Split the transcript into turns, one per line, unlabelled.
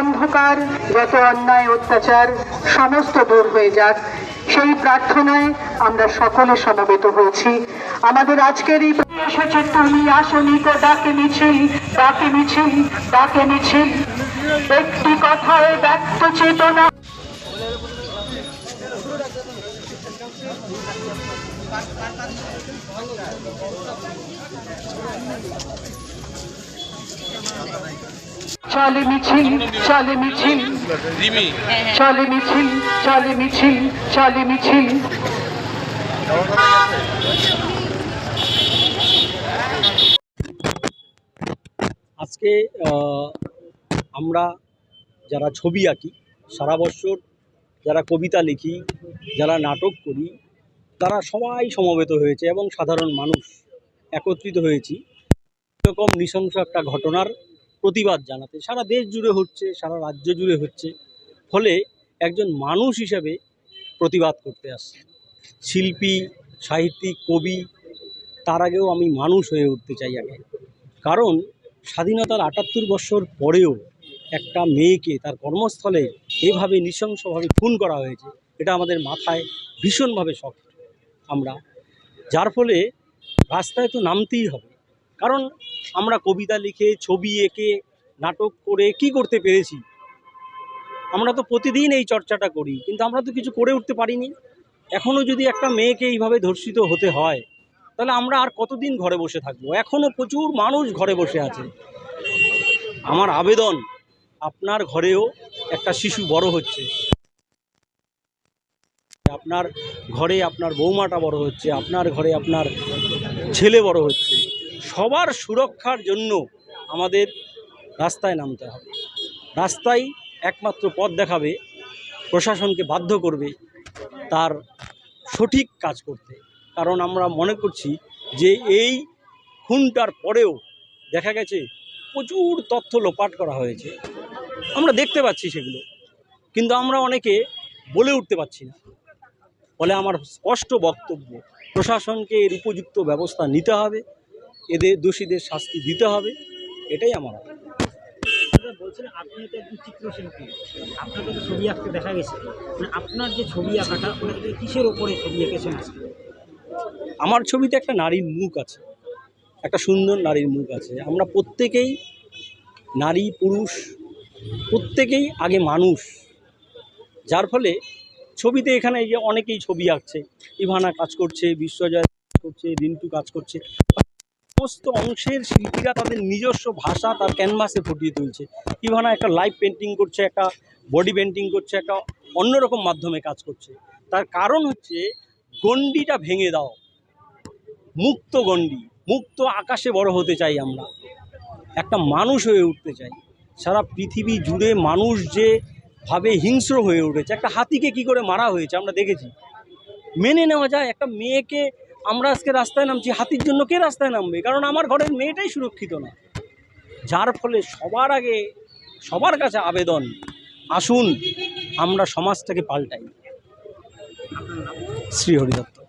অন্ধকার, যত অন্যায়, অত্যাচার, সমস্ত দূর হয়ে যাক। সেই প্রার্থনায় আমরা সকলে সমবেত হয়েছি। আমাদের আজকের এই এসেছে, তুমি আসনি তো ডাকে মিছিল ডাকে মিছিল ডাকে মিছিল। একটি কথায় ব্যক্ত চেতনা। চলে মিছিল চলে মিছিল।
রিমি।
চলে মিছিল চলে মিছিল চলে মিছিল।
আজকে আমরা যারা ছবি আঁকি সারা বছর যারা কবিতা লিখি যারা নাটক করি তারা সবাই সমবেত হয়েছে এবং সাধারণ মানুষ একত্রিত হয়েছি। এরকম নৃশংস একটা ঘটনার প্রতিবাদ জানাতে। সারা দেশ জুড়ে হচ্ছে, সারা রাজ্য জুড়ে হচ্ছে। ফলে একজন মানুষ হিসাবে প্রতিবাদ করতে আসছে। শিল্পী, সাহিত্যিক, কবি, তার আগেও আমি মানুষ হয়ে উঠতে চাই আগে। কারণ স্বাধীনতার আটাত্তর বছর পরেও একটা মেয়েকে তার কর্মস্থলে এভাবে নৃশংসভাবে খুন করা হয়েছে, এটা আমাদের মাথায় ভীষণভাবে শখ আমরা, যার ফলে রাস্তায় তো নামতেই হবে। কারণ আমরা কবিতা লিখে, ছবি এঁকে, নাটক করে কি করতে পেরেছি? আমরা তো প্রতিদিন এই চর্চাটা করি, কিন্তু আমরা তো কিছু করে উঠতে পারিনি। এখনও যদি একটা মেয়েকে এইভাবে ধর্ষিত হতে হয়, তাহলে আমরা আর কতদিন ঘরে বসে থাকব? এখনও প্রচুর মানুষ ঘরে বসে আছে। আমার আবেদন, আপনার ঘরেও একটা শিশু বড় হচ্ছে। আপনার ঘরে আপনার বৌমাটা বড় হচ্ছে, আপনার ঘরে আপনার ছেলে বড় হচ্ছে। সবার সুরক্ষার জন্য আমাদের রাস্তায় নামতে হবে। রাস্তায় একমাত্র পথ দেখাবে, প্রশাসনকে বাধ্য করবে তার সঠিক কাজ করতে। কারণ আমরা মনে করছি যে এই খুনটার পরেও দেখা গেছে প্রচুর তথ্য লোপাট করা হয়েছে। আমরা দেখতে পাচ্ছি সেগুলো, কিন্তু আমরা অনেকে বলে উঠতে পারছি না। ফলে আমার স্পষ্ট বক্তব্য, প্রশাসনকে এর উপযুক্ত ব্যবস্থা নিতে হবে। এদের দোষীদের শাস্তি দিতে হবে এটাই আমার আবেদন।
বলছেন আপনি তো একজন চিত্রশিল্পী আপনাকে তো ছবি আঁকতে দেখা গেছে। মানে আপনার যে ছবি আঁকাটা ওটা কিসের ওপরে ছবি এঁকেছেন
আমার ছবিতে একটা নারীর মুখ আছে। একটা সুন্দর নারীর মুখ আছে। আমরা প্রত্যেকেই নারী পুরুষ প্রত্যেকেই আগে মানুষ। যার ফলে ছবিতে এখানে যে অনেকেই ছবি আঁকছে। ইভানা কাজ করছে বিশ্বজয় কাজ করছে রিন্টু কাজ করছে। সমস্ত অংশের শিল্পীরা তাদের নিজস্ব ভাষা তার ক্যানভাসে ফুটিয়ে তুলছে। ইভানা একটা লাইভ পেন্টিং করছে, একটা বডি পেন্টিং করছে, একটা অন্যরকম মাধ্যমে কাজ করছে। তার কারণ হচ্ছে গণ্ডিটা ভেঙে দাও। মুক্ত গণ্ডি, মুক্ত আকাশে বড় হতে চাই আমরা। একটা মানুষ হয়ে উঠতে চাই। সারা পৃথিবী জুড়ে মানুষ যে ভাবে হিংস্র হয়ে উঠেছে, একটা হাতিকে কি করে মারা হয়েছে আমরা দেখেছি। মেনে নেওয়া যায়, একটা মেয়েকে আমরা আজকে রাস্তায় নামছি, হাতির জন্য কে রাস্তায় নামবে? কারণ আমার ঘরের মেয়েটাই সুরক্ষিত না। যার ফলে সবার আগে, সবার কাছে আবেদন, আসুন, আমরা সমাজটাকে পাল্টাই। শ্রী হরিদত্ত।